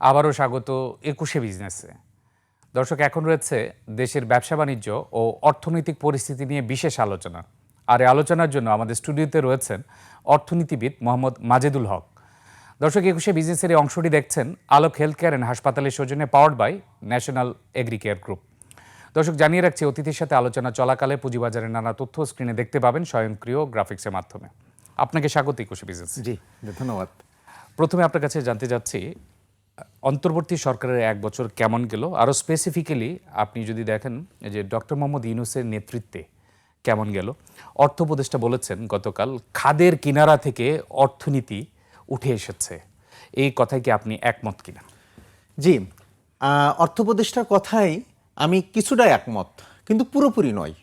আবারও স্বাগত একুশে বিজনেসে। দর্শক এখন রয়েছে দেশের ব্যবসা বাণিজ্য ও অর্থনৈতিক পরিস্থিতি নিয়ে বিশেষ আলোচনা। আর এই আলোচনার জন্য আমাদের স্টুডিওতে রয়েছেন অর্থনীতিবিদ মোহাম্মদ মাজেদুল হক। দর্শক একুশে বিজনেসের এই অংশটি দেখছেন আলোক হেলথ কেয়ার অ্যান্ড হাসপাতালের সৌজন্যে powered by national agri care group. দর্শক জানিয়ে রাখছি অতিথির সাথে আলোচনা চলাকালে পুঁজিবাজারের নানা তথ্য স্ক্রিনে দেখতে পাবেন স্বয়ংক্রিয় গ্রাফিক্সের মাধ্যমে। আপনাকে স্বাগত একুশে বিজনেস। জি ধন্যবাদ। প্রথমে আপনার কাছে জানতে চাচ্ছি অন্তর্বর্তী সরকারের এক বছর কেমন গেল? আরও স্পেসিফিক্যালি আপনি যদি দেখেন যে ডক্টর মোহাম্মদ ইউনুসের নেতৃত্বে কেমন গেল? অর্থ উপদেষ্টা বলেছেন গতকাল খাদের কিনারা থেকে অর্থনীতি উঠে এসেছে। এই কথায় কি আপনি একমত কিনা? জি আহ, অর্থোপদেষ্টার কথাই আমি কিছুটা একমত কিন্তু পুরোপুরি নয়।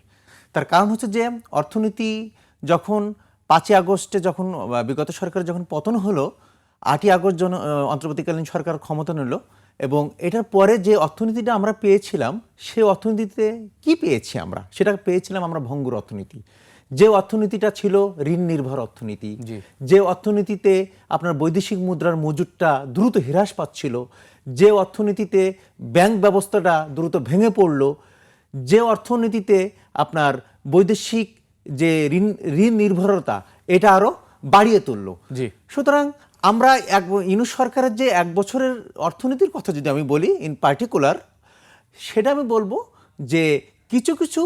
তার কারণ হচ্ছে যে অর্থনীতি যখন পাঁচই আগস্টে যখন বিগত সরকারের যখন পতন হলো আটই আগস্ট জন অন্তর্বর্তীকালীন সরকার ক্ষমতা নিল এবং এটার পরে যে অর্থনীতিটা আমরা পেয়েছিলাম সে অর্থনীতিতে কি পেয়েছি আমরা? সেটা পেয়েছিলাম আমরা ভঙ্গুর অর্থনীতি। যে অর্থনীতিটা ছিল ঋণ নির্ভর অর্থনীতি যে অর্থনীতিতে আপনার বৈদেশিক মুদ্রার মজুদটা দ্রুত হ্রাস পাচ্ছিল যে অর্থনীতিতে ব্যাংক ব্যবস্থাটা দ্রুত ভেঙে পড়ল যে অর্থনীতিতে আপনার বৈদেশিক যে ঋণ ঋণ নির্ভরতা এটা আরও বাড়িয়ে তুললো। জি। সুতরাং আমরা এক ইনু সরকারের যে এক বছরের অর্থনীতির কথা যদি আমি বলি ইন পার্টিকুলার সেটা আমি বলব যে কিছু কিছু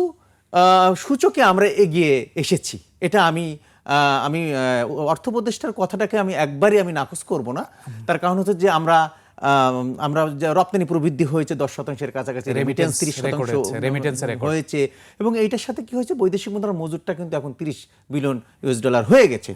সূচকে আমরা এগিয়ে এসেছি। এটা আমি আমি অর্থ প্রতিষ্ঠার কথাটাকে আমি একবারই আমি নাকচ করব না। তার কারণ হচ্ছে যে আমরা আমরা রপ্তানি প্রবৃদ্ধি হয়েছে দশ শতাংশের কাছাকাছি রেমিটেন্স তিরিশ শতাংশ হয়েছে, হয়েছে। এবং এইটার সাথে কি হয়েছে? বৈদেশিক মুদ্রার মজুরটা কিন্তু এখন তিরিশ বিলিয়ন ইউএস ডলার হয়ে গেছে।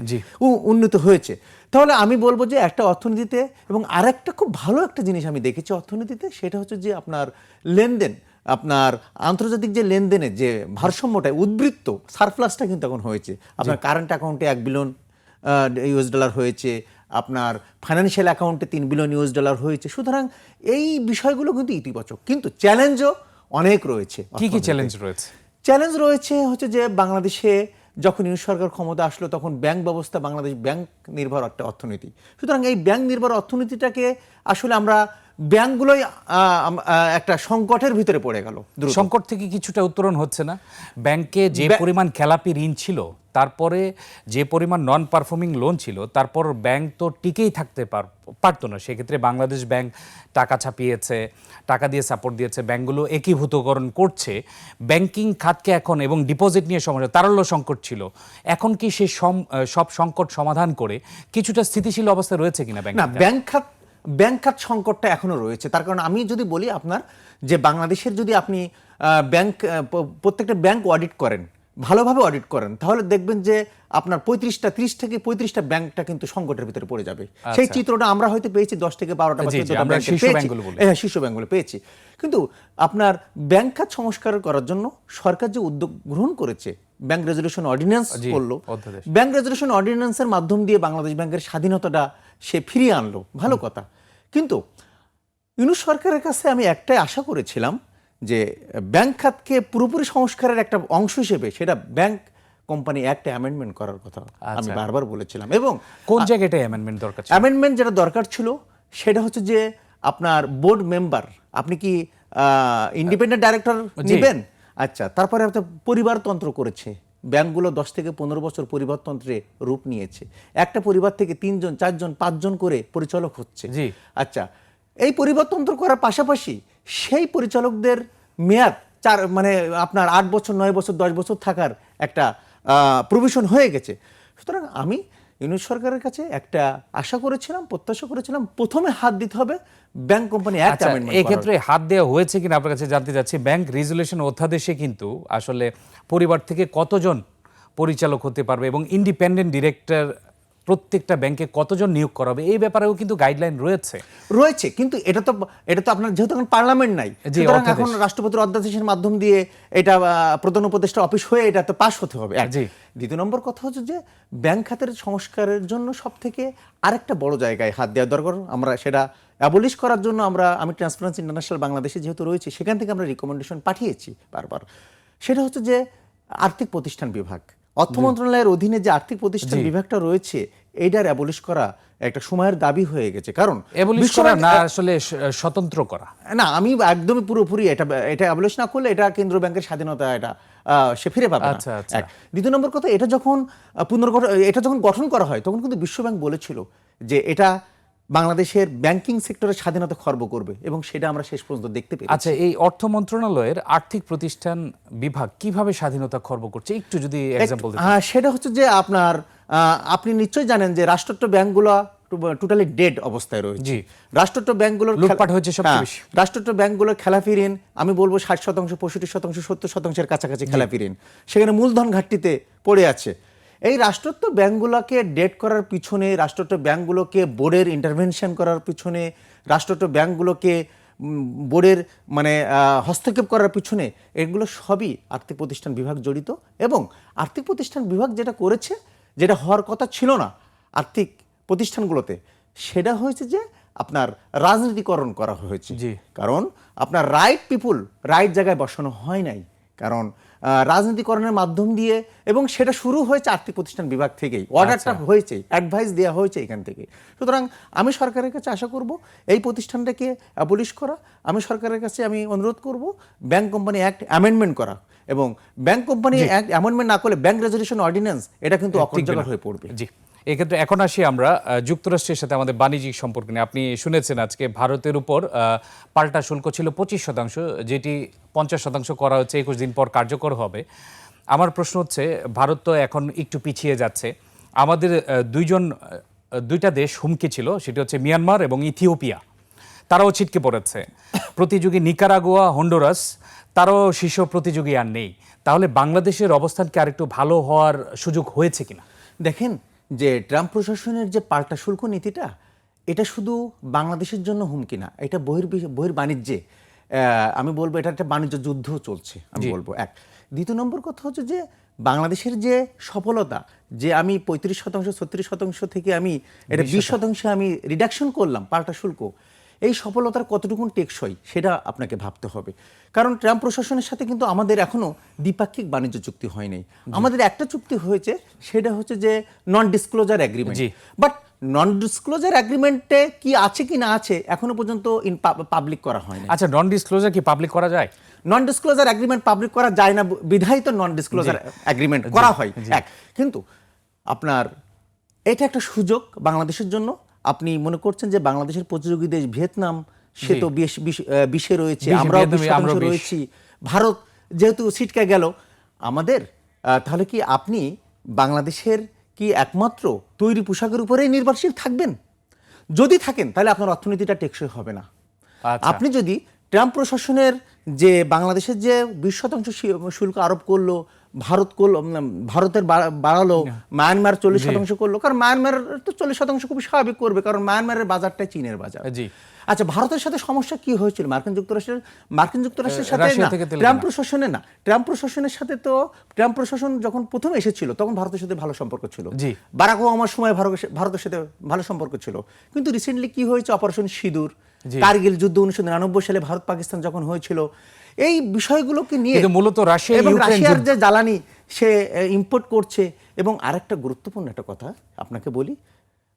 উন্নত হয়েছে। তাহলে আমি বলব যে একটা অর্থনীতিতে এবং আরেকটা খুব ভালো একটা জিনিস আমি দেখেছি অর্থনীতিতে সেটা হচ্ছে যে আপনার লেনদেন আপনার আন্তর্জাতিক যে লেনদেনের যে ভারসাম্যটা উদ্বৃত্ত সারপ্লাসটা কিন্তু এখন হয়েছে। আপনার কারেন্ট অ্যাকাউন্টে এক বিলিয়ন ইউএস ডলার হয়েছে। আপনার ফাইন্যান্সিয়াল অ্যাকাউন্টে তিন বিলিয়ন ইউএস ডলার হয়েছে। সুতরাং এই বিষয়গুলো কিন্তু ইতিবাচক। কিন্তু চ্যালেঞ্জও অনেক রয়েছে কি কি চ্যালেঞ্জ রয়েছে? চ্যালেঞ্জ রয়েছে হচ্ছে যে বাংলাদেশে যখন ইউ সরকার ক্ষমতা আসলো তখন ব্যাংক ব্যবস্থা বাংলাদেশ ব্যাংক নির্ভর একটা অর্থনীতি। সুতরাং এই ব্যাংক নির্ভর অর্থনীতিটাকে আসলে আমরা ব্যাংকগুলোই একটা সংকটের ভিতরে পড়ে গেল সংকট থেকে কিছুটা উত্তরণ হচ্ছে না। ব্যাংকে যে পরিমাণ খেলাপি ঋণ ছিল তারপরে যে পরিমাণ নন পারফর্মিং লোন ছিল তারপর ব্যাংক তো টিকেই থাকতে পার- পারতো না। সেক্ষেত্রে বাংলাদেশ ব্যাংক টাকা ছাপিয়েছে টাকা দিয়ে সাপোর্ট দিয়েছে ব্যাংকগুলো একীভূতকরণ করছে। ব্যাংকিং খাতকে এখন এবং ডিপোজিট নিয়ে সমস্যা তারল্য সংকট ছিল। এখন কি সে সব সংকট সমাধান করে কিছুটা স্থিতিশীল অবস্থা রয়েছে কিনা ব্যাংক না ব্যাংক খাত ব্যাংক খাত সংকটটা এখনও রয়েছে তার কারণ আমি যদি বলি আপনার যে বাংলাদেশের যদি আপনি ব্যাংক প্রত্যেকটা ব্যাংক অডিট করেন ভালোভাবে অডিট করেন তাহলে দেখবেন যে আপনার পঁয়ত্রিশটা ত্রিশ থেকে পঁয়ত্রিশটা ব্যাংকটা কিন্তু সংকটের ভিতরে পড়ে যাবে সেই চিত্রটা আমরা হয়তো পেয়েছি দশ থেকে বারোটা বা জি, জি, 14টা আমরা ব্যাংকে শীর্ষ পেয়েছি। ব্যাংকগুলো বলি। হ্যাঁ শীর্ষ ব্যাংকগুলো পেয়েছি কিন্তু আপনার ব্যাংক খাত সংস্কার করার জন্য সরকার যে উদ্যোগ গ্রহণ করেছে ব্যাংক রেজলিউশন অর্ডিন্যান্স করল। ব্যাংক রেজলিউশন অর্ডিন্যান্সের মাধ্যম দিয়ে বাংলাদেশ ব্যাংকের স্বাধীনতাটা সে ফিরিয়ে আনলো। ভালো কথা। কিন্তু ইউনুস সরকারের কাছে আমি একটাই আশা করেছিলাম যে ব্যাংক খাতকে পুরোপুরি সংস্কারের একটা অংশ হিসেবে সেটা ব্যাংক কোম্পানি একটা অ্যামেন্ডমেন্ট করার কথা আমি আচ্ছা। বারবার বলেছিলাম। এবং কোন জায়গাটায় অ্যামেন্ডমেন্ট দরকার অ্যামেন্ডমেন্ট যেটা দরকার ছিল সেটা হচ্ছে যে আপনার বোর্ড মেম্বার আপনি কি ইন্ডিপেন্ডেন্ট ডাইরেক্টর নেবেন? আচ্ছা তারপরে আপনার পরিবারতন্ত্র করেছে। ব্যাংকগুলো দশ থেকে পনেরো বছর পরিবারতন্ত্রে রূপ নিয়েছে। একটা পরিবার থেকে তিনজন চারজন পাঁচজন করে পরিচালক হচ্ছে। জি। আচ্ছা এই পরিবারতন্ত্র করার পাশাপাশি সেই পরিচালকদের মেয়াদ চার মানে আপনার আট বছর নয় বছর দশ বছর থাকার একটা প্রভিশন হয়ে গেছে। সুতরাং আমি ইউনিট সরকারের কাছে একটা আশা করেছিলাম প্রত্যাশা করেছিলাম প্রথমে হাত দিতে হবে ব্যাংক কোম্পানি অ্যাক্ট আচ্ছা এই ক্ষেত্রে হাত দেওয়া হয়েছে কিনা আপনার কাছে জানতে চাচ্ছি। ব্যাংক রেজুলেশন অধ্যাদেশে কিন্তু আসলে পরিবার থেকে কতজন পরিচালক হতে পারবে এবং ইন্ডিপেন্ডেন্ট ডিরেক্টর প্রত্যেকটা ব্যাংকে কতজন নিয়োগ করা হবে এই ব্যাপারেও কিন্তু গাইডলাইন রয়েছে। রয়েছে কিন্তু এটা তো এটা তো আপনার যেহেতু এখন পার্লামেন্ট নাই সুতরাং এখন রাষ্ট্রপতির অধ্যাদেশের মাধ্যম দিয়ে এটা প্রধান উপদেষ্টা অফিস হয়ে এটা তো পাশ হতে হবে। জি। দ্বিতীয় নম্বর কথা হচ্ছে যে ব্যাংক খাতের সংস্কারের জন্য সব থেকে আরেকটা বড় জায়গায় হাত দেওয়া দরকার। আমরা সেটা অ্যাবলিশ করার জন্য আমরা আমি ট্রান্সপারেন্সি ইন্টারন্যাশনাল বাংলাদেশে যেহেতু রয়েছে সেখান থেকে আমরা রিকমেন্ডেশন পাঠিয়েছি বারবার। সেটা হচ্ছে যে আর্থিক প্রতিষ্ঠান বিভাগ। অর্থ মন্ত্রণালয়ের অধীনে যে আর্থিক প্রতিষ্ঠান বিভাগটা রয়েছে এইটার অ্যাবলিশ করা একটা সময়ের দাবি হয়ে গেছে। কারণ করা না আসলে স্বতন্ত্র করা। না আমি একদমই পুরোপুরি এটা এটা অ্যাবলিশ না করলে এটা কেন্দ্র ব্যাংকের স্বাধীনতা এটা সে ফিরে পাবে আচ্ছা, আচ্ছা। এক। দ্বিতীয় নম্বর কথা এটা যখন পুনর্গঠন এটা যখন গঠন করা হয় তখন কিন্তু বিশ্বব্যাংক বলেছিল যে এটা বাংলাদেশের ব্যাংকিং সেক্টরের স্বাধীনতা খর্ব করবে এবং সেটা আমরা শেষ পর্যন্ত দেখতে পেয়েছি আচ্ছা এই অর্থ মন্ত্রণালয়ের আর্থিক প্রতিষ্ঠান বিভাগ কীভাবে স্বাধীনতা খর্ব করছে? একটু যদি এক্সাম্পল হ্যাঁ সেটা হচ্ছে যে আপনার আপনি নিশ্চয়ই জানেন যে রাষ্ট্রায়ত্ত ব্যাংকগুলো টোটালি ডেড অবস্থায় রয়েছে। জি। রাষ্ট্রায়ত্ত ব্যাংকগুলোর লুটপাট হয়েছে সবচেয়ে হ্যাঁ, বেশি। রাষ্ট্রায়ত্ত ব্যাংকগুলোর খেলাপি ঋণ আমি বলব ষাট শতাংশ পঁয়ষট্টি শতাংশ সত্তর শতাংশের কাছাকাছি খেলাপি ঋণ সেখানে মূলধন ঘাটতিতে পড়ে আছে। এই রাষ্ট্রত্ব ব্যাংকগুলোকে ডেট করার পিছনে রাষ্ট্রত্ব ব্যাংকগুলোকে বোর্ডের ইন্টারভেনশন করার পিছনে রাষ্ট্রত্ব ব্যাংকগুলোকে বোর্ডের মানে হস্তক্ষেপ করার পিছনে এগুলো সবই আর্থিক প্রতিষ্ঠান বিভাগ জড়িত এবং আর্থিক প্রতিষ্ঠান বিভাগ যেটা করেছে যেটা হওয়ার কথা ছিল না আর্থিক প্রতিষ্ঠানগুলোতে সেটা হয়েছে যে আপনার রাজনীতিকরণ করা হয়েছে জি। কারণ আপনার রাইট পিপুল রাইট জায়গায় বসানো হয় নাই কারণ রাজনীতিকরণের মাধ্যম দিয়ে এবং সেটা শুরু হয়েছে আর্থিক প্রতিষ্ঠান বিভাগ থেকেই। অর্ডারটা হয়েছে অ্যাডভাইস দেওয়া হয়েছে এখান থেকে সুতরাং আমি সরকারের কাছে আশা করব এই প্রতিষ্ঠানটাকে অ্যাবলিশ করা। আমি সরকারের কাছে আমি অনুরোধ করব ব্যাংক কোম্পানি অ্যাক্ট অ্যামেন্ডমেন্ট করা এবং ব্যাংক কোম্পানি অ্যাক্ট অ্যামেন্ডমেন্ট না করলে ব্যাংক রেজলিউশন অর্ডিন্যান্স এটা কিন্তু অকার্যকর হয়ে পড়বে। জি। এক্ষেত্রে এখন আসি আমরা যুক্তরাষ্ট্রের সাথে আমাদের বাণিজ্যিক সম্পর্ক নিয়ে। আপনি শুনেছেন আজকে ভারতের উপর পাল্টা শুল্ক ছিল পঁচিশ শতাংশ, যেটি পঞ্চাশ শতাংশ করা হচ্ছে, একুশ দিন পর কার্যকর হবে। আমার প্রশ্ন হচ্ছে, ভারত তো এখন একটু পিছিয়ে যাচ্ছে। আমাদের দুইজন দুইটা দেশ হুমকি ছিল, সেটি হচ্ছে মিয়ানমার এবং ইথিওপিয়া। তারাও ছিটকে পড়েছে। প্রতিযোগী নিকারাগুয়া, হন্ডুরাস, তারাও শীর্ষ প্রতিযোগী আর নেই। তাহলে বাংলাদেশের অবস্থান কি আরেকটু ভালো হওয়ার সুযোগ হয়েছে কিনা? দেখেন যে ট্রাম্প প্রশাসনের যে পাল্টা শুল্ক নীতিটা এটা শুধু বাংলাদেশের জন্য হুমকি না এটা বহির বহির বাণিজ্যে আমি বলব এটা একটা বাণিজ্য যুদ্ধ চলছে আমি বলব এক। দ্বিতীয় নম্বর কথা হচ্ছে যে বাংলাদেশের যে সফলতা যে আমি পঁয়ত্রিশ শতাংশ ছত্রিশ শতাংশ থেকে আমি এটা বিশ শতাংশে। আমি রিডাকশন করলাম পাল্টা শুল্ক এই সফলতার কতটুকুন টেকসই সেটা আপনাকে ভাবতে হবে। কারণ ট্রাম্প প্রশাসনের সাথে কিন্তু আমাদের এখনও দ্বিপাক্ষিক বাণিজ্য চুক্তি হয়নি আমাদের একটা চুক্তি হয়েছে সেটা হচ্ছে যে non disclosure agreement. But non disclosure অ্যাগ্রিমেন্টে কি আছে কি না আছে এখনও পর্যন্ত ইন পাবলিক করা হয়নি আচ্ছা নন ডিসক্লোজার কি পাবলিক করা যায়? নন ডিসক্লোজার অ্যাগ্রিমেন্ট পাবলিক করা যায় না বিধায়িত নন ডিসক্লোজার অ্যাগ্রিমেন্ট করা হয় এক। কিন্তু আপনার এটা একটা সুযোগ বাংলাদেশের জন্য আপনি মনে করছেন যে বাংলাদেশের প্রতিযোগী দেশ ভিয়েতনাম সে তো বিশ বিশ- রয়েছে আমরাও বিশ। রয়েছি ভারত যেহেতু সিটকে গেল আমাদের তাহলে কি আপনি বাংলাদেশের কি একমাত্র তৈরি পোশাকের উপরেই নির্ভরশীল থাকবেন যদি থাকেন তাহলে আপনার অর্থনীতিটা টেকসই হবে না আচ্ছা। আপনি যদি ট্রাম্প প্রশাসনের যে বাংলাদেশের যে বিশ শতাংশ শুল্ক আরোপ করল ভারত করল ভারতের বাড়ালো মায়ানমার চল্লিশ শতাংশ করল। কারণ মায়ানমার তো চল্লিশ শতাংশ খুবই স্বাভাবিক করবে কারণ মায়ানমারের বাজারটা চীনের বাজার। জি। আচ্ছা ভারতের সাথে সমস্যা কি হয়েছিল? মার্কিন যুক্তরাষ্ট্রের মার্কিন যুক্তরাষ্ট্রের সাথে না, ট্রাম্প কেনা। প্রশাসনের না। ট্রাম্প প্রশাসনের সাথে তো ট্রাম্প প্রশাসন যখন প্রথম এসেছিল তখন ভারতের সাথে ভালো সম্পর্ক ছিল। জি। বারাক ওবামার সময় ভারতের সাথে ভালো সম্পর্ক ছিল। কিন্তু রিসেন্টলি কি হয়েছে? অপারেশন সিঁদুর। কার্গিল যুদ্ধ উনিশশো নিরানব্বই সালে ভারত পাকিস্তান যখন হয়েছিল এই বিষয়গুলোকে নিয়ে মূলত রাশিয়া এবং রাশিয়ার যে জ্বালানি সে ইম্পোর্ট করছে। এবং আরেকটা গুরুত্বপূর্ণ একটা কথা আপনাকে বলি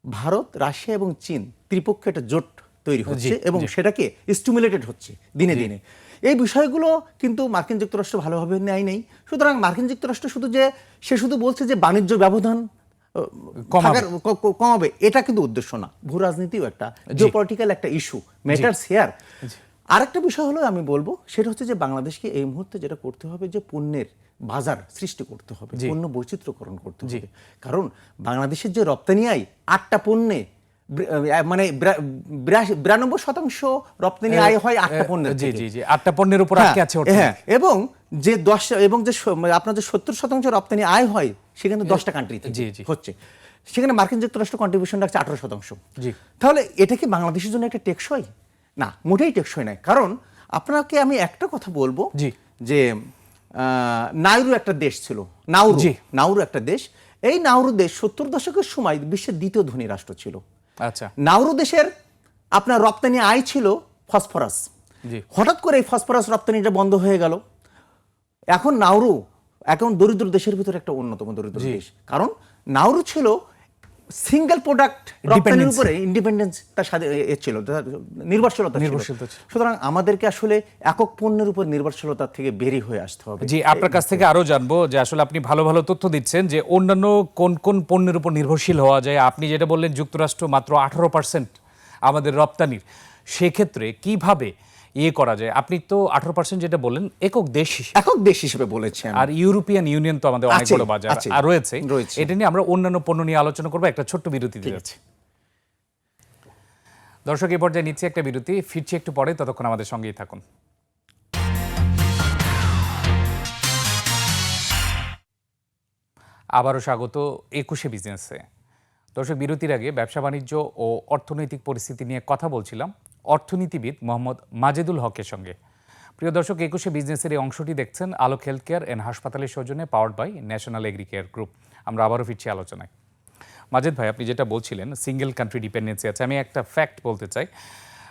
ভারত রাশিয়া এবং চীন ত্রিপক্ষে একটা জোট তৈরি হচ্ছে এবং সেটাকে স্টিমুলেটেড হচ্ছে দিনে দিনে। এই বিষয়গুলো কিন্তু মার্কিন যুক্তরাষ্ট্র ভালোভাবে নেয় নেই। সুতরাং মার্কিন যুক্তরাষ্ট্র শুধু যে সে শুধু বলছে যে বাণিজ্য ব্যবধান কমাবে। এটা কিন্তু উদ্দেশ্য না। ভূ রাজনীতিও একটা জিওপলিটিক্যাল একটা ইস্যু ম্যাটার্স হেয়ার আরেকটা বিষয় হলো আমি বলব সেটা হচ্ছে যে বাংলাদেশকে এই মুহূর্তে যেটা করতে হবে যে পণ্যের বাজার সৃষ্টি করতে হবে পণ্য বৈচিত্র্যকরণ করতে হবে। কারণ বাংলাদেশের যে রপ্তানি আয় আটটা পণ্যে মানে বিরানব্বই শতাংশ রপ্তানি আয় হয় আটটা পণ্যের জি জি জি আটটা পণ্যের উপর আটকে আছে হ্যাঁ, হ্যাঁ এবং যে দশ এবং যে মানে আপনার যে সত্তর শতাংশ রপ্তানি আয় হয় সেখানে দশটা কান্ট্রি জি, জি। হচ্ছে। সেখানে মার্কিন যুক্তরাষ্ট্র কন্ট্রিবিউশন রাখছে আঠারো শতাংশ। জি। তাহলে এটা কি বাংলাদেশের জন্য একটা টেকসই? না মোটেই টেকসই নয়। কারণ আপনাকে আমি একটা কথা বলব জি। যে নাউরু একটা দেশ ছিল। নাউরু জি। নাউরু একটা দেশ। এই নাউরু দেশ সত্তর দশকের সময় বিশ্বের দ্বিতীয় ধনী রাষ্ট্র ছিল। আচ্ছা। নাউরু দেশের আপনার রপ্তানি আয় ছিল ফসফরাস। জি। হঠাৎ করে এই ফসফরাস রপ্তানিটা বন্ধ হয়ে গেল। এখন নাউরু এখন দরিদ্র দেশের ভিতরে একটা অন্যতম দরিদ্র দেশ। কারণ নাউরু ছিল সিঙ্গেল প্রোডাক্ট রপ্তানির. উপরে ইন্ডিপেন্ডেন্স তার সাথে ছিল নির্ভরশীলতা নির্ভরশীলতা ছিল। সুতরাং আমাদেরকে আসলে একক পণ্যের উপর নির্ভরশীলতা থেকে বেরিয়ে হয়ে আসতে হবে জি আপনার কাছ থেকে আরও জানব যে আসলে আপনি ভালো ভালো তথ্য দিচ্ছেন যে অন্যান্য কোন কোন পণ্যের উপর নির্ভরশীল হওয়া যায় আপনি যেটা বললেন যুক্তরাষ্ট্র মাত্র আঠারো পার্সেন্ট আমাদের রপ্তানির সেক্ষেত্রে কীভাবে ইয়ে করা যায়। আপনি তো আঠারো পার্সেন্ট যেটা বললেন একক দেশ হিসেবে। একক দেশ হিসেবে বলেছেন। আর ইউরোপিয়ান ইউনিয়ন তো আমাদের অনেক বড় বাজার আর রয়েছে। রয়েছে। এটা নিয়ে আমরা অন্যান্য পণ্য নিয়ে আলোচনা করব একটা ছোট্ট বিরতি দিয়ে যাচ্ছি দর্শক এই পর্যায়ে নিচ্ছে একটা বিরতি। ফিরছি একটু পরে ততক্ষণ আমাদের সঙ্গেই থাকুন। আবারও স্বাগত একুশে বিজনেসে। দর্শক বিরতির আগে ব্যবসা বাণিজ্য ও অর্থনৈতিক পরিস্থিতি নিয়ে কথা বলছিলাম। অর্থনীতিবিদ মোহাম্মদ মাজেদুল হকের সঙ্গে। প্রিয় দর্শক, একুশে বিজনেসের এই অংশটি দেখছেন আলোক হেলথ কেয়ার অ্যান্ড হাসপাতালের সৌজন্যে powered by national agri care group. আমরা আবারও ফিরছি আলোচনায়। মাজেদ ভাই, আপনি যেটা বলছিলেন, সিঙ্গেল কান্ট্রি ডিপেন্ডেন্সি আছে। আমি একটা ফ্যাক্ট বলতে চাই।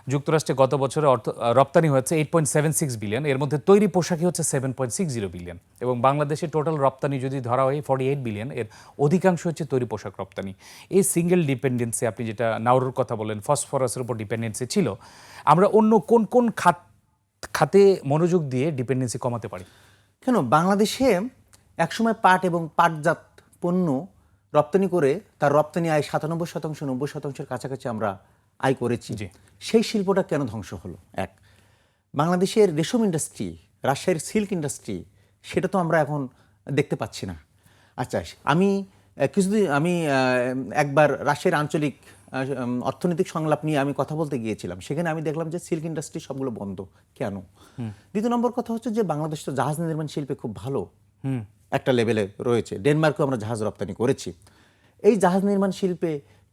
যুক্তরাষ্ট্রে গত বছরে অর্থ রপ্তানি হয়েছে eight point seven six billion এর মধ্যে তৈরি পোশাকই হচ্ছে seven point six zero billion এবং বাংলাদেশে টোটাল রপ্তানি যদি ধরা হয় ফর্টি এইট বিলিয়ন এর অধিকাংশ হচ্ছে তৈরি পোশাক রপ্তানি। এই সিঙ্গেল ডিপেন্ডেন্সি আপনি যেটা নাউরুর কথা বলেন ফসফরাসের উপর ডিপেন্ডেন্সি ছিল। আমরা অন্য কোন কোন খাত, খাতে মনোযোগ দিয়ে ডিপেন্ডেন্সি কমাতে পারি? কেন? বাংলাদেশে একসময় পাট এবং পাটজাত পণ্য রপ্তানি করে তার রপ্তানি আয় সাতানব্বই শতাংশ, নব্বই শতাংশের কাছাকাছি আমরা আয় করেছি। সেই শিল্পটা কেন ধ্বংস হলো? এক বাংলাদেশের রেশম ইন্ডাস্ট্রি রাজশাহীর সিল্ক ইন্ডাস্ট্রি সেটা তো আমরা এখন দেখতে পাচ্ছি না। আচ্ছা আমি কিছুদিন আমি একবার রাজশাহীর আঞ্চলিক অর্থনৈতিক সংলাপ নিয়ে আমি কথা বলতে গিয়েছিলাম। সেখানে আমি দেখলাম যে সিল্ক ইন্ডাস্ট্রি সবগুলো বন্ধ। কেন? দ্বিতীয় নম্বর কথা হচ্ছে যে বাংলাদেশ তো জাহাজ নির্মাণ শিল্পে খুব ভালো। একটা লেভেলে রয়েছে। ডেনমার্কেও আমরা জাহাজ রপ্তানি করেছি। এই জাহাজ নির্মাণ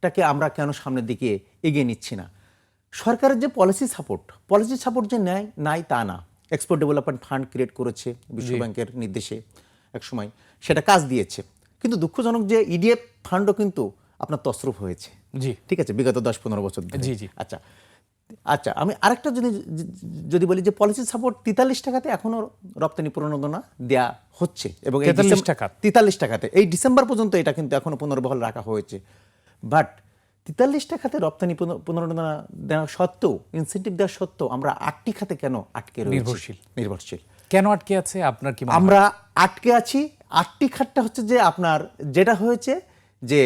শিল্পেটাকে আমরা কেন সামনের দিকে এগিয়ে নিচ্ছি না? সরকারের যে পলিসি সাপোর্ট পলিসি সাপোর্ট যে নেয় নাই তা না। এক্সপোর্ট ডেভেলপমেন্ট ফান্ড ক্রিয়েট করেছে বিশ্ব ব্যাংকের নির্দেশে এক সময় সেটা কাজ দিয়েছে। কিন্তু দুঃখজনক যে ইডিএফ ফান্ডও কিন্তু আপনার তসরুপ হয়েছে। জি। ঠিক আছে? বিগত দশ পনেরো বছর জি, জি। আচ্ছা। আচ্ছা আমি আরেকটা যদি যদি বলি যে পলিসি সাপোর্ট তেতাল্লিশ টাকাতে এখনও রপ্তানি প্রণোদনা দেয়া হচ্ছে এবং এই 43 ডিসেম্বর- টাকা? তেতাল্লিশ টাকাতে। এই ডিসেম্বর পর্যন্ত এটা কিন্তু এখনও পুনর্বহাল রাখা হয়েছে। বাট তেতাল্লিশ খাতে রপ্তানি পুনর- পুনর্বহাল দেওয়া সত্ত্বেও ইনসেন্টিভ দেওয়া সত্ত্বেও আমরা আটটি খাতে কেন আটকে নির্ভরশীল। নির্ভরশীল। কেন আটকে আছে? আপনার কি আমরা আটকে আছি আটটি খাতটা হচ্ছে যে আপনার যেটা হয়েছে যে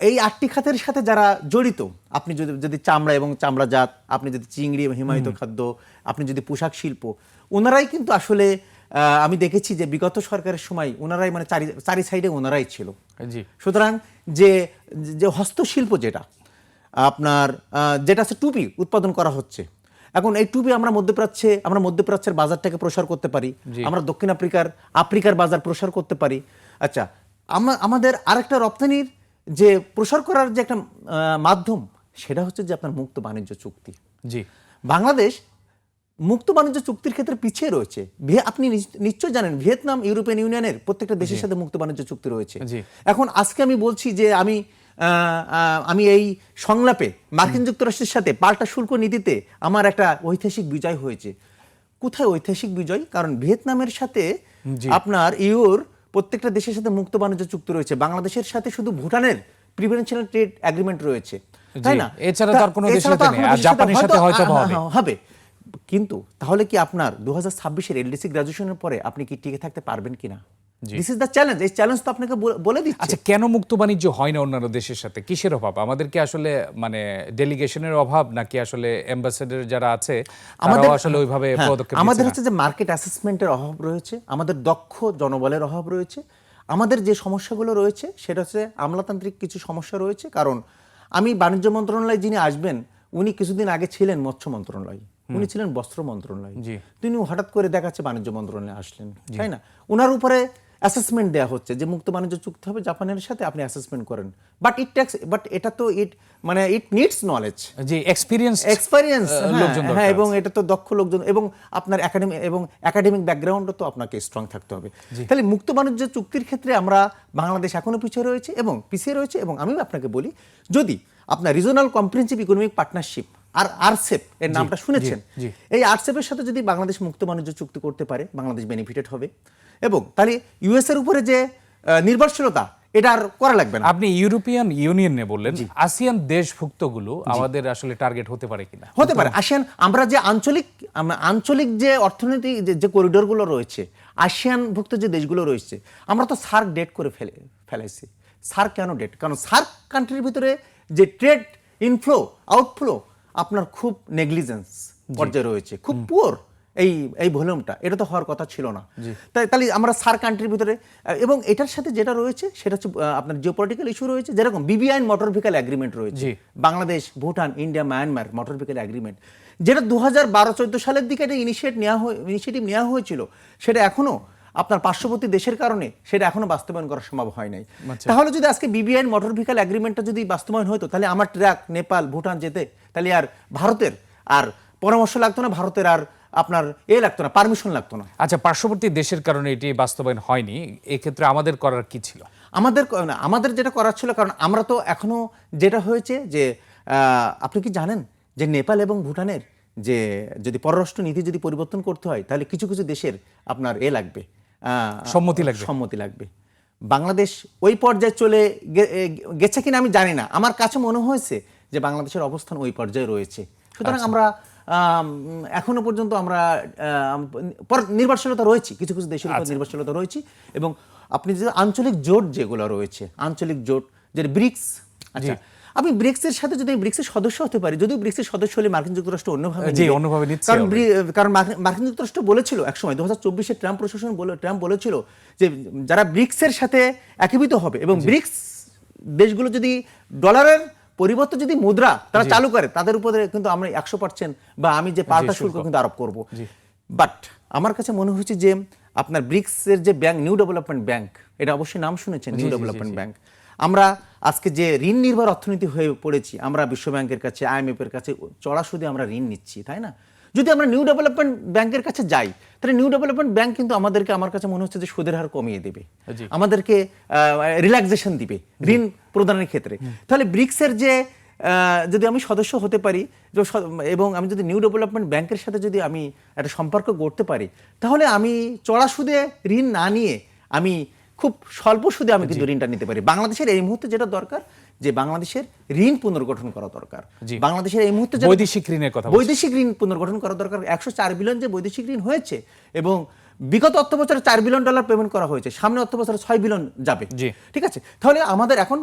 এই আটটি খাতের সাথে যারা জড়িত আপনি যদি যদি চামড়া এবং চামড়াজাত আপনি যদি চিংড়ি এবং হিমায়িত খাদ্য আপনি যদি পোশাক শিল্প ওনারাই কিন্তু আসলে আমি দেখেছি যে বিগত সরকারের সময় ওনারাই মানে চারি চারি সাইডে ওনারাই ছিল। জি। সুতরাং যে যে হস্তশিল্প যেটা আপনার যেটা আছে টুপি উৎপাদন করা হচ্ছে এখন এই টুপি আমরা মধ্যপ্রাচ্যে আমরা মধ্যপ্রাচ্যের বাজারটাকে প্রসার করতে পারি আমরা দক্ষিণ আফ্রিকার আফ্রিকার বাজার প্রসার করতে পারি। আচ্ছা আমা- আমাদের আরেকটা রপ্তানির যে প্রসার করার যে একটা মাধ্যম সেটা হচ্ছে যে আপনার মুক্ত বাণিজ্য চুক্তি। জি। বাংলাদেশ মুক্ত বাণিজ্য চুক্তির ক্ষেত্রে পিছিয়ে রয়েছে। আপনি নিশ্চয় জানেন ভিয়েতনাম ইউরোপিয়ান ইউনিয়নের প্রত্যেকটা দেশের সাথে মুক্ত বাণিজ্য চুক্তি রয়েছে। এখন আজকে আমি বলছি যে আমি আমি এই সংলাপে মার্কিন যুক্তরাষ্ট্রের সাথে পাল্টা শুল্ক নীতিতে আমার একটা ঐতিহাসিক বিজয় হয়েছে। কোথায় ঐতিহাসিক বিজয়? কারণ ভিয়েতনামের সাথে আপনার ইউর প্রত্যেকটা দেশের সাথে মুক্ত বাণিজ্য চুক্তি রয়েছে। বাংলাদেশের সাথে শুধু ভুটানের প্রিফারেন্সিয়াল ট্রেড এগ্রিমেন্ট রয়েছে। তাই না? এছাড়া কোনো দেশের সাথে জাপানের সাথে হয়তো হবে। কিন্তু তাহলে কি আপনার দু হাজার ছাব্বিশের এলডিসি গ্রাজুয়েশনের পরে আপনি কি টিকে থাকতে পারবেন কিনা? দিস ইজ দ্য চ্যালেঞ্জ এই চ্যালেঞ্জ তো আপনাকে বলে- দিচ্ছে। আচ্ছা কেন মুক্ত বাণিজ্য হয় না অন্যান্য দেশের সাথে? কিসের অভাব? আমাদের কি আসলে মানে ডেলিগেশনের অভাব নাকি আসলে অ্যাম্বাসেডর যারা আছে আমাদের আসলে ওইভাবে হ্যাঁ, পদক্ষেপ আমাদের? হচ্ছে যে মার্কেট অ্যাসেসমেন্টের অভাব রয়েছে আমাদের দক্ষ জনবলের অভাব রয়েছে আমাদের যে সমস্যাগুলো রয়েছে সেটা হচ্ছে আমলাতান্ত্রিক কিছু সমস্যা রয়েছে। কারণ আমি বাণিজ্য মন্ত্রণালয়ে যিনি আসবেন উনি কিছুদিন আগে ছিলেন মৎস্য মন্ত্রণালয়। উনি ছিলেন বস্ত্র মন্ত্রণালয়। তিনি হঠাৎ করে দেখাচ্ছে বাণিজ্য মন্ত্রণালয়ে আসলেন। তাই না? ওনার উপরে অ্যাসেসমেন্ট দেওয়া হচ্ছে যে মুক্ত বাণিজ্য চুক্তি হবে জাপানের সাথে আপনি অ্যাসেসমেন্ট করেন। বাট ইট ট্যাক্স বাট এটা তো ইট মানে ইট নিডস নলেজ যে এক্সপিরিয়েন্স এক্সপেরিয়েন্স লোকজন হ্যাঁ এবং এটা তো দক্ষ লোকজন এবং আপনার একাডেমি এবং একাডেমিক ব্যাকগ্রাউন্ডও তো আপনাকে স্ট্রং থাকতে হবে। তাহলে মুক্ত বাণিজ্য চুক্তির ক্ষেত্রে আমরা বাংলাদেশ এখনও পিছিয়ে রয়েছে এবং পিছিয়ে রয়েছে এবং আমিও আপনাকে বলি যদি আপনার রিজনাল কম্প্রিহেন্সিভ ইকোনমিক পার্টনারশিপ আর আরসেপ এর নামটা শুনেছেন। এই আরসেপের সাথে যদি বাংলাদেশ মুক্ত বাণিজ্য চুক্তি করতে পারে বাংলাদেশ বেনিফিটেড হবে। এবং তাহলে ইউএস এর উপরে যে নির্ভরশীলতা এটা আর করা লাগবে না। আপনি ইউরোপিয়ান ইউনিয়ন নিয়ে বললেন আসিয়ান দেশভুক্তগুলো আমাদের আসলে টার্গেট হতে পারে কিনা? হতে পারে। আসিয়ান আমরা যে আঞ্চলিক আঞ্চলিক যে অর্থনীতি যে- যে করিডোরগুলো রয়েছে আসিয়ানভুক্ত যে দেশগুলো রয়েছে আমরা তো সার্ক ডেট করে ফেলে ফেলাইছি। সার্ক কেন ডেট? কারণ সার্ক কান্ট্রির ভিতরে যে ট্রেড ইনফ্লো আউটফ্লো আপনার খুব নেগলিজেন্স পর্যায়ে রয়েছে খুব পুয়ার এই এই ভলিউমটা এটা তো হওয়ার কথা ছিল না। তাই তাহলে আমরা সার কান্ট্রির ভিতরে এবং এটার সাথে যেটা রয়েছে সেটা হচ্ছে আপনার জিওপলিটিক্যাল ইস্যু রয়েছে যেরকম বিবিআইন মোটর ভেহিক্যাল এগ্রিমেন্ট রয়েছে Bangladesh Bhutan India Myanmar motor vehicle agreement যেটা দু হাজার বারো চোদ্দ সালের দিকে এটা ইনিশিয়েট নেওয়া ইনিশিয়েটিভ নেওয়া হয়েছিল সেটা এখনও আপনার পার্শ্ববর্তী দেশের কারণে সেটা এখনও বাস্তবায়ন করা সম্ভব হয় নাই। তাহলে যদি আজকে বিবিআইন মোটর ভেহিক্যাল এগ্রিমেন্টটা যদি বাস্তবায়ন হতো তাহলে আমার ট্র্যাক নেপাল ভুটান যেতে তাহলে আর ভারতের আর পরামর্শ লাগতো না ভারতের আর আপনার এ লাগতো না পারমিশন লাগতো না। আচ্ছা পার্শ্ববর্তী দেশের কারণে এটি বাস্তবায়ন হয়নি এক্ষেত্রে আমাদের করার কি ছিল? আমাদের আমাদের যেটা করার ছিল কারণ আমরা তো এখনও যেটা হয়েছে যে আপনি কি জানেন যে নেপাল এবং ভুটানের যে যদি পররাষ্ট্র নীতি যদি পরিবর্তন করতে হয় তাহলে কিছু কিছু দেশের আপনার এ লাগবে। সম্মতি লাগবে। সম্মতি লাগবে। বাংলাদেশ ওই পর্যায়ে চলে গেছে কিনা আমি জানি না। আমার কাছে মনে হয়েছে যে বাংলাদেশের অবস্থান ওই পর্যায়ে রয়েছে। সুতরাং আমরা এখনও পর্যন্ত আমরা নির্ভরশীলতা রয়েছে। কিছু কিছু দেশের উপর নির্ভরশীলতা রয়েছে। এবং আপনি যে আঞ্চলিক জোট যেগুলো রয়েছে আঞ্চলিক জোট যে ব্রিক্স আচ্ছা আমি ব্রিক্সের সাথে যদি ব্রিক্সের সদস্য হতে পারি যদিও ব্রিক্সের সদস্য হলে মার্কিন যুক্তরাষ্ট্র অন্যভাবে জি, অন্যভাবে নিচ্ছে কারণ কারণ মার্কিন- মার্কিন যুক্তরাষ্ট্র বলেছিল একসময় দু হাজার চব্বিশে ট্রাম্প প্রশাসন বলে ট্রাম্প বলেছিল যে যারা ব্রিক্সের সাথে একীভূত হবে এবং ব্রিক্স দেশগুলো যদি ডলারের পরিবর্তে যদি মুদ্রা তারা চালু করে তাদের উপরে কিন্তু আমরা একশো পার্সেন্ট বা আমি যে পাল্টা শুল্ক। কিন্তু আরোপ করব। বাট আমার কাছে মনে হচ্ছে যে আপনার ব্রিক্সের যে ব্যাংক নিউ ডেভেলপমেন্ট ব্যাংক এটা অবশ্যই নাম শুনেছেন নিউ ডেভেলপমেন্ট ব্যাংক আমরা আজকে যে ঋণ নির্ভর অর্থনীতি হয়ে পড়েছি আমরা বিশ্ব ব্যাংকের কাছে আইএমএফ এর কাছে চড়া সুদে আমরা ঋণ নিচ্ছি তাই না? যদি আমরা নিউ ডেভেলপমেন্ট ব্যাংকের কাছে যাই তাহলে নিউ ডেভেলপমেন্ট ব্যাংক কিন্তু আমাদেরকে আমার কাছে মনে হচ্ছে যে সুদের হার কমিয়ে দেবে। আমাদেরকে রিল্যাক্সেশন দিবে ঋণ প্রদানের ক্ষেত্রে। তাহলে ব্রিক্সের যে যদি আমি সদস্য হতে পারি এবং আমি যদি নিউ ডেভেলপমেন্ট ব্যাংকের সাথে যদি আমি একটা সম্পর্ক গড়তে পারি তাহলে আমি চড়া সুদে ঋণ না নিয়ে আমি খুব স্বল্প সুদে আমি কিন্তু ঋণটা নিতে পারি। বাংলাদেশের এই মুহূর্তে যেটা দরকার যে বাংলাদেশের ঋণ পুনর্গঠন করা দরকার। বাংলাদেশের এই মুহূর্তে বৈদেশিক ঋণের কথা বৈদেশিক ঋণ পুনর্গঠন করা দরকার। একশো চার বিলিয়ন যে বৈদেশিক ঋণ হয়েছে এবং বিগত অর্থ বছরে চার বিলিয়ন ডলার পেমেন্ট করা হয়েছে সামনে অর্থ বছরে ছয় বিলিয়ন যাবে। ঠিক আছে? তাহলে আমাদের এখন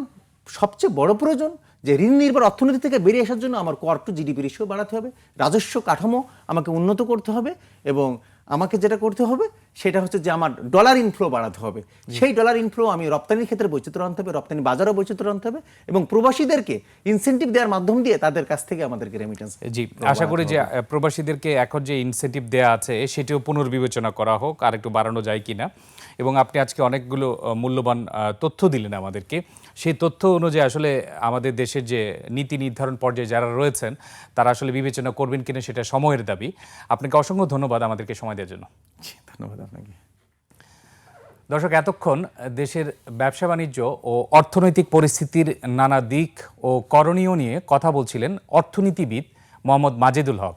সবচেয়ে বড় প্রয়োজন যে ঋণ নির্ভর অর্থনীতি থেকে বেরিয়ে আসার জন্য আমার কর টু জিডিপি রেশিও বাড়াতে হবে। রাজস্ব কাঠামো আমাকে উন্নত করতে হবে এবং আমাকে যেটা করতে হবে সেটা হচ্ছে যে আমার ডলার ইনফ্লো বাড়াতে হবে। সেই ডলার ইনফ্লো আমি রপ্তানির ক্ষেত্রে বৈচিত্র্য আনতে হবে রপ্তানি বাজারও বৈচিত্র্য আনতে হবে এবং প্রবাসীদেরকে ইনসেন্টিভ দেওয়ার মাধ্যম দিয়ে তাদের কাছ থেকে আমাদেরকে রেমিটেন্স জি আশা করি যে প্রবাসীদেরকে এখন যে ইনসেন্টিভ দেওয়া আছে সেটিও পুনর্বিবেচনা করা হোক আর একটু বাড়ানো যায় কিনা। এবং আপনি আজকে অনেকগুলো মূল্যবান তথ্য দিলেন আমাদেরকে। সেই তথ্য অনুযায়ী আসলে আমাদের দেশের যে নীতি নির্ধারণ পর্যায়ে যারা রয়েছেন তারা আসলে বিবেচনা করবেন কিনা সেটা সময়ের দাবি। আপনাকে অসংখ্য ধন্যবাদ আমাদেরকে সময় দেওয়ার জন্য। ধন্যবাদ আপনাকে। দর্শক এতক্ষণ দেশের ব্যবসা বাণিজ্য ও অর্থনৈতিক পরিস্থিতির নানা দিক ও করণীয় নিয়ে কথা বলছিলেন অর্থনীতিবিদ মোহাম্মদ মাজেদুল হক।